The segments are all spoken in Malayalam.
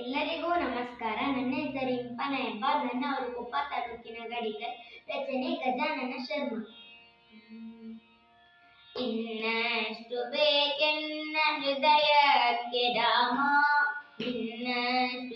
ಎಲ್ಲರಿಗೂ ನಮಸ್ಕಾರ. ನನ್ನ ಹೆಸರು ಇಂಪನ ಎಂಬ, ನನ್ನ ಅವರು ಕೊಪ್ಪ ತಾಲೂಕಿನ ಗಡಿಗಲ್, ರಚನೆ ಗಜಾನನ ಶರ್ಮಾ. ಇನ್ನಷ್ಟು ಬೇಕೆನ್ನ ಹೃದಯಕ್ಕೆ ರಾಮ, ಇನ್ನಷ್ಟು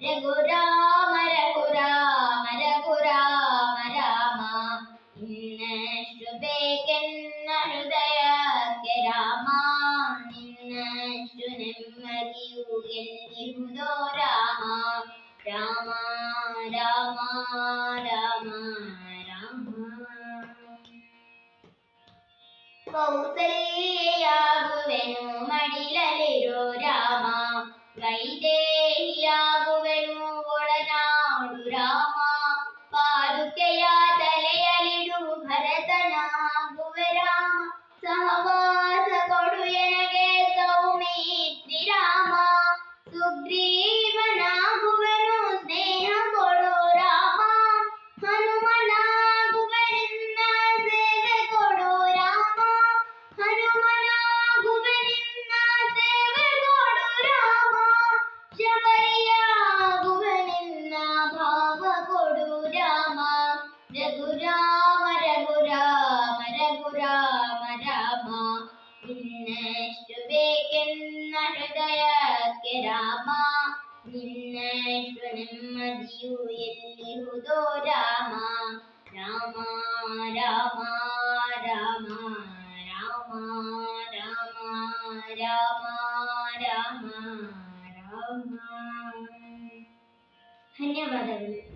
രഘുരാമ രഘുരാമ രഘുരാമ രാമ ഇന്ന് ശുഭേക്കെന്ന ഹൃദയക്കെ രാമ ഇന്ന് ശുനെമ്മതിയുകോ Rama Rama Rama Rama Rama. Kausalya bobera, sa bobera. Raghurama Rama ಇನ್ನೆಷ್ಟು ಬೇಕೆನ್ನ ಹೃದಯಕ್ಕೆ ರಾಮ ನಿನ್ನಷ್ಟು ನೆಮ್ಮದಿಯು ಎಲ್ಲಿರುವುದೋ ರಾಮ ರಾಮ ರಾಮ ರಾಮ ರಾಮ ರಾಮ ರಾಮ ರಾಮ ರಾಮ ಧನ್ಯವಾದಗಳು